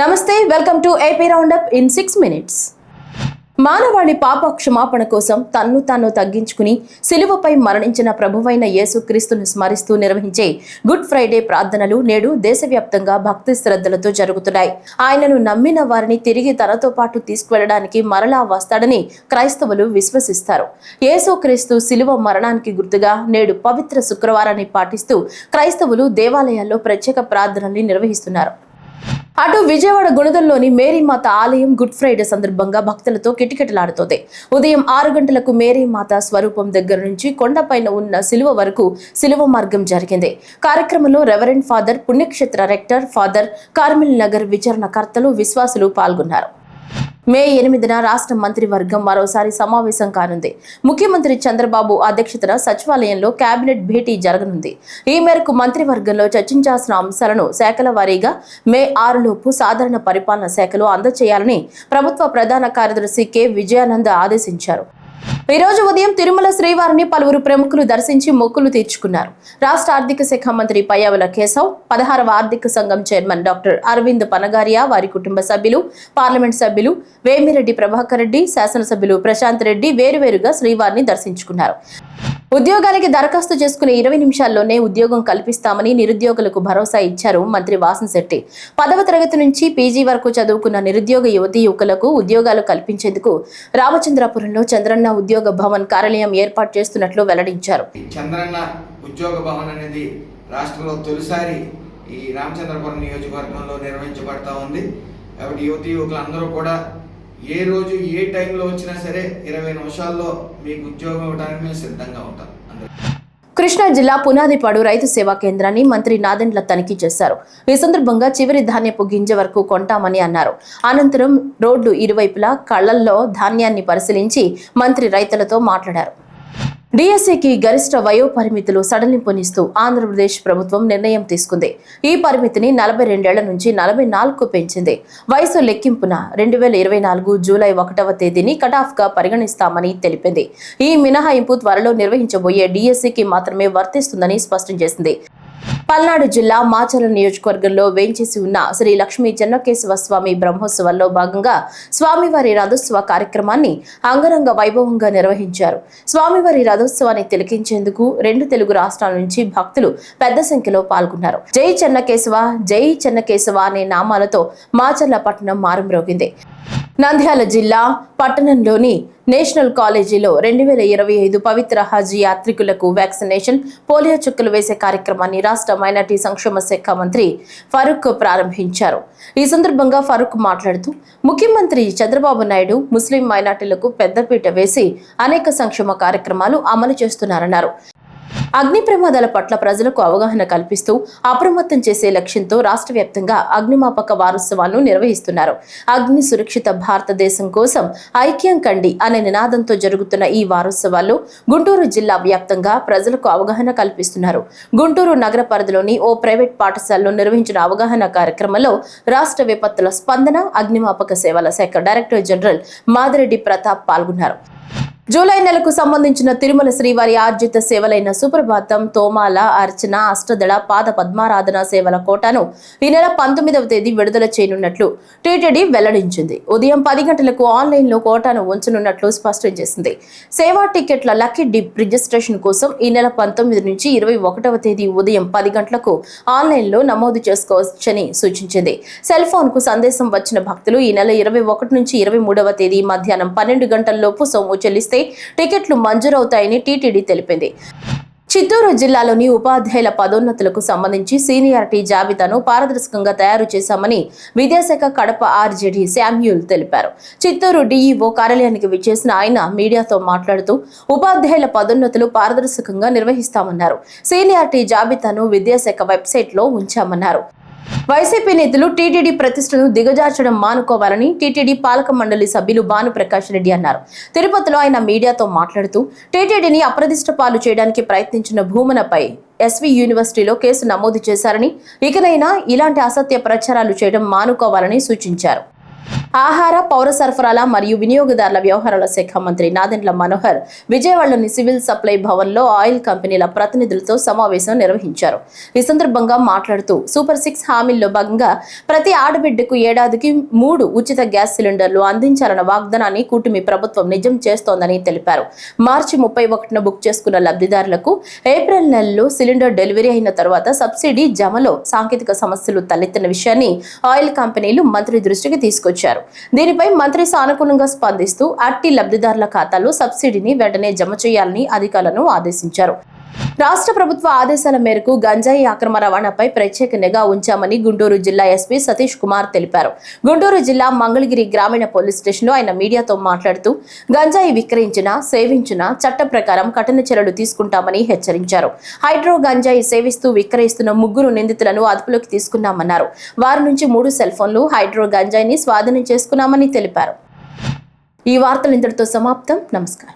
నమస్తే welcome to AP roundup in six minutes. మానవాళి పాప క్షమాపణ కోసం తన్ను తాను తగ్గించుకుని సిలువపై మరణించిన ప్రభువైన యేసుక్రీస్తును స్మరిస్తూ నిర్వహించే గుడ్ ఫ్రైడే ప్రార్థనలు నేడు దేశవ్యాప్తంగా భక్తి శ్రద్ధలతో జరుగుతున్నాయి. ఆయనను నమ్మిన వారిని తిరిగి తనతో పాటు తీసుకువెళ్ళడానికి మరలా వస్తాడని క్రైస్తవులు విశ్వసిస్తారు. యేసుక్రీస్తు సిలువ మరణానికి గుర్తుగా నేడు పవిత్ర శుక్రవారాన్ని పాటిస్తూ క్రైస్తవులు దేవాలయాల్లో ప్రత్యేక ప్రార్థనల్ని నిర్వహిస్తున్నారు. అటు విజయవాడ గుణదల్లోని మేరీమాత ఆలయం గుడ్ ఫ్రైడే సందర్భంగా భక్తులతో కిటకిటలాడుతోంది. ఉదయం ఆరు గంటలకు మేరీమాత స్వరూపం దగ్గర నుంచి కొండపైన ఉన్న సిలువ వరకు సిలువ మార్గం జరిగింది. కార్యక్రమంలో రెవరెండ్ ఫాదర్ పుణ్యక్షేత్ర రెక్టర్ ఫాదర్ కార్మిల్ నగర్ విచారణకర్తలు విశ్వాసులు పాల్గొన్నారు. మే ఎనిమిదిన రాష్ట్ర మంత్రివర్గం మరోసారి సమావేశం కానుంది. ముఖ్యమంత్రి చంద్రబాబు అధ్యక్షతన సచివాలయంలో కేబినెట్ భేటీ జరగనుంది. ఈ మేరకు మంత్రివర్గంలో చర్చించాల్సిన అంశాలను శాఖల వారీగా మే ఆరులోపు సాధారణ పరిపాలన శాఖలో అందజేయాలని ప్రభుత్వ ప్రధాన కార్యదర్శి కె. విజయానంద ఆదేశించారు. ఈ రోజు ఉదయం తిరుమల శ్రీవారిని పలువురు ప్రముఖులు దర్శించి మొక్కులు తీర్చుకున్నారు. రాష్ట్ర ఆర్థిక శాఖ మంత్రి పయ్యావుల కేశవ్ పదహారవ ఆర్థిక సంఘం చైర్మన్ డాక్టర్ అరవింద్ పనగారియా వారి కుటుంబ సభ్యులు పార్లమెంట్ సభ్యులు వేమిరెడ్డి ప్రభాకర్ రెడ్డి శాసనసభ్యులు ప్రశాంత్ రెడ్డి వేరువేరుగా శ్రీవారిని దర్శించుకున్నారు. ఉద్యోగానికి దరఖాస్తు చేసుకునే ఇరవై నిమిషాల్లోనే ఉద్యోగం కల్పిస్తామని నిరుద్యోగులకు భరోసా ఇచ్చారు మంత్రి వాసన్శెట్టి పదవ తరగతి నుంచి పీజీ వరకు చదువుకున్న నిరుద్యోగ యువతి యువకులకు ఉద్యోగాలు కల్పించేందుకు రామచంద్రపురంలో చంద్రన్న ఉద్యోగ భవన్ కార్యాలయం ఏర్పాటు చేస్తున్నట్లు వెల్లడించారు. చంద్రన్న ఉద్యోగ భవన్ అనేది రాష్ట్రంలో తొలిసారి ఈ రామచంద్రపురం నియోజకవర్గంలో నిర్వహించబడతా ఉంది. కాబట్టి యువతి యువకులు అందరూ కూడా ఏ రోజు ఏ టైంలో వచ్చినా సరే ఇరవై నిమిషాల్లో మీకు ఉద్యోగం ఇవ్వడానికి మేము సిద్ధంగా ఉంటాం. కృష్ణా జిల్లా పునాదిపాడు రైతు సేవా కేంద్రాన్ని మంత్రి నాదెండ్ల తనిఖీ చేశారు. ఈ సందర్భంగా చివరి ధాన్యపు గింజ వరకు కొంటామని అన్నారు. అనంతరం రోడ్డు ఇరువైపులా కళ్ళల్లో ధాన్యాన్ని పరిశీలించి మంత్రి రైతులతో మాట్లాడారు. డిఎస్సికి గరిష్ట వయో పరిమితులు సడలింపునిస్తూ ఆంధ్రప్రదేశ్ ప్రభుత్వం నిర్ణయం తీసుకుంది. ఈ పరిమితిని నలభై రెండేళ్ళ నుంచి నలభై నాలుగుకు పెంచింది. వయసు లెక్కింపున రెండు వేల ఇరవై నాలుగు జూలై ఒకటవ తేదీని కటాఫ్గా పరిగణిస్తామని తెలిపింది. ఈ మినహాయింపు త్వరలో నిర్వహించబోయే డిఎస్సికి మాత్రమే వర్తిస్తుందని స్పష్టం చేసింది. పల్నాడు జిల్లా మాచర్ల నియోజకవర్గంలో వేంచేసి ఉన్న శ్రీ లక్ష్మీ చెన్నకేశవ స్వామి బ్రహ్మోత్సవాల్లో భాగంగా స్వామివారి రథోత్సవ కార్యక్రమాన్ని అంగరంగ వైభవంగా నిర్వహించారు. స్వామివారి రథోత్సవాన్ని తిలకించేందుకు రెండు తెలుగు రాష్ట్రాల నుంచి భక్తులు పెద్ద సంఖ్యలో పాల్గొన్నారు. జై చెన్నకేశవ జై చెన్నకేశవ అనే నామాలతో మాచర్ల పట్టణం మారుమ్రోగింది నంద్యాల జిల్లా పట్టణంలోని నేషనల్ కాలేజీలో రెండు వేల ఇరవై ఐదు పవిత్ర హజ్ యాత్రికులకు వ్యాక్సినేషన్ పోలియో చుక్కలు వేసే కార్యక్రమాన్ని రాష్ట్ర మైనార్టీ సంక్షేమ శాఖ మంత్రి ఫరూక్ ప్రారంభించారు. ఈ సందర్భంగా ఫరూక్ మాట్లాడుతూ ముఖ్యమంత్రి చంద్రబాబు నాయుడు ముస్లిం మైనార్టీలకు పెద్దపీట వేసి అనేక సంక్షేమ కార్యక్రమాలు అమలు చేస్తున్నారన్నారు. అగ్ని ప్రమాదాల పట్ల ప్రజలకు అవగాహన కల్పిస్తూ అప్రమత్తం చేసే లక్ష్యంతో రాష్ట్ర వ్యాప్తంగా అగ్నిమాపక వారోత్సవాలను నిర్వహిస్తున్నారు. అగ్ని సురక్షిత భారతదేశం కోసం ఐక్యం కండి అనే నినాదంతో జరుగుతున్న ఈ వారోత్సవాల్లో గుంటూరు జిల్లా వ్యాప్తంగా ప్రజలకు అవగాహన కల్పిస్తున్నారు. గుంటూరు నగర పరిధిలోని ఓ ప్రైవేట్ పాఠశాలలో నిర్వహించిన అవగాహన కార్యక్రమంలో రాష్ట్ర విపత్తుల స్పందన అగ్నిమాపక సేవల శాఖ డైరెక్టర్ జనరల్ మాదిరెడ్డి ప్రతాప్ పాల్గొన్నారు. జూలై నెలకు సంబంధించిన తిరుమల శ్రీవారి ఆర్జిత సేవలైన సుప్రభాతం తోమాల అర్చన అష్టదళ పాద పద్మారాధన సేవల కోటాను ఈ నెల పంతొమ్మిదవ తేదీ విడుదల చేయనున్నట్లు టీటీడీ వెల్లడించింది. ఉదయం పది గంటలకు ఆన్లైన్లో కోటాను ఉంచనున్నట్లు స్పష్టం చేసింది. సేవా టికెట్ల లక్కీ డిప్ రిజిస్ట్రేషన్ కోసం ఈ నెల పంతొమ్మిది నుంచి ఇరవై ఒకటవ తేదీ ఉదయం పది గంటలకు ఆన్లైన్లో నమోదు చేసుకోవచ్చని సూచించింది. సెల్ ఫోన్కు సందేశం వచ్చిన భక్తులు ఈ నెల ఇరవై ఒకటి నుంచి ఇరవై మూడవ తేదీ మధ్యాహ్నం పన్నెండు గంటల్లోపు సొమ్ము చెల్లిస్తే టికెట్లు మంజూరవుతాయని టీటీడీ తెలిపింది. చిత్తూరు జిల్లాలోని ఉపాధ్యాయుల పదోన్నతులకు సంబంధించి సీనియారిటీ జాబితాను పారదర్శకంగా తయారు చేశామని విద్యాశాఖ కడప ఆర్జేడీ శామ్యూల్ తెలిపారు. చిత్తూరు డీఈఓ కార్యాలయానికి విచ్చేసిన ఆయన మీడియాతో మాట్లాడుతూ ఉపాధ్యాయుల పదోన్నతులు పారదర్శకంగా నిర్వహిస్తామన్నారు. సీనియారిటీ జాబితాను విద్యాశాఖ వెబ్సైట్లో ఉంచామన్నారు. వైసీపీ నేతలు టీటీడీ ప్రతిష్టను దిగజార్చడం మానుకోవాలని టీటీడీ పాలక మండలి సభ్యులు భానుప్రకాష్ రెడ్డి అన్నారు. తిరుపతిలో ఆయన మీడియాతో మాట్లాడుతూ టీటీడీని అప్రదిష్ట పాలు చేయడానికి ప్రయత్నించిన భూమనపై ఎస్వి యూనివర్సిటీలో కేసు నమోదు చేశారని ఇకనైనా ఇలాంటి అసత్య ప్రచారాలు చేయడం మానుకోవాలని సూచించారు. ఆహార పౌర సరఫరాల మరియు వినియోగదారుల వ్యవహారాల శాఖ మంత్రి నాదెండ్ల మనోహర్ విజయవాడలోని సివిల్ సప్లై భవన్లో ఆయిల్ కంపెనీల ప్రతినిధులతో సమావేశం నిర్వహించారు. ఈ సందర్భంగా మాట్లాడుతూ సూపర్ సిక్స్ హామీల్లో భాగంగా ప్రతి ఆడబిడ్డకు ఏడాదికి మూడు ఉచిత గ్యాస్ సిలిండర్లు అందించాలన్న వాగ్దానాన్ని కూటమి ప్రభుత్వం నిజం చేస్తోందని తెలిపారు. మార్చి ముప్పై ఒకటిన బుక్ చేసుకున్న లబ్ధిదారులకు ఏప్రిల్ నెలలో సిలిండర్ డెలివరీ అయిన తర్వాత సబ్సిడీ జమలో సాంకేతిక సమస్యలు తలెత్తిన విషయాన్ని ఆయిల్ కంపెనీలు మంత్రి దృష్టికి తీసుకొచ్చారు. దీనిపై మంత్రి సానుకూలంగా స్పందిస్తూ అట్టి లబ్ధిదారుల ఖాతాలో సబ్సిడీని వెంటనే జమ చేయాలని అధికారులను ఆదేశించారు. రాష్ట్ర ప్రభుత్వ ఆదేశాల మేరకు గంజాయి అక్రమ రవాణాపై ప్రత్యేక నిఘా ఉంచామని గుంటూరు జిల్లా ఎస్పీ సతీష్ కుమార్ తెలిపారు. గుంటూరు జిల్లా మంగళగిరి గ్రామీణ పోలీస్ స్టేషన్లో ఆయన మీడియాతో మాట్లాడుతూ గంజాయి విక్రయించిన సేవించిన చట్ట ప్రకారం కఠిన చర్యలు తీసుకుంటామని హెచ్చరించారు. హైడ్రో గంజాయి సేవిస్తూ విక్రయిస్తున్న ముగ్గురు నిందితులను అదుపులోకి తీసుకున్నామన్నారు. వారి నుంచి మూడు సెల్ ఫోన్లు హైడ్రో గంజాయిని స్వాధీనం చేసుకున్నామని తెలిపారు. ఈ వార్తలు ఇంతటితో సమాప్తం. నమస్కారం.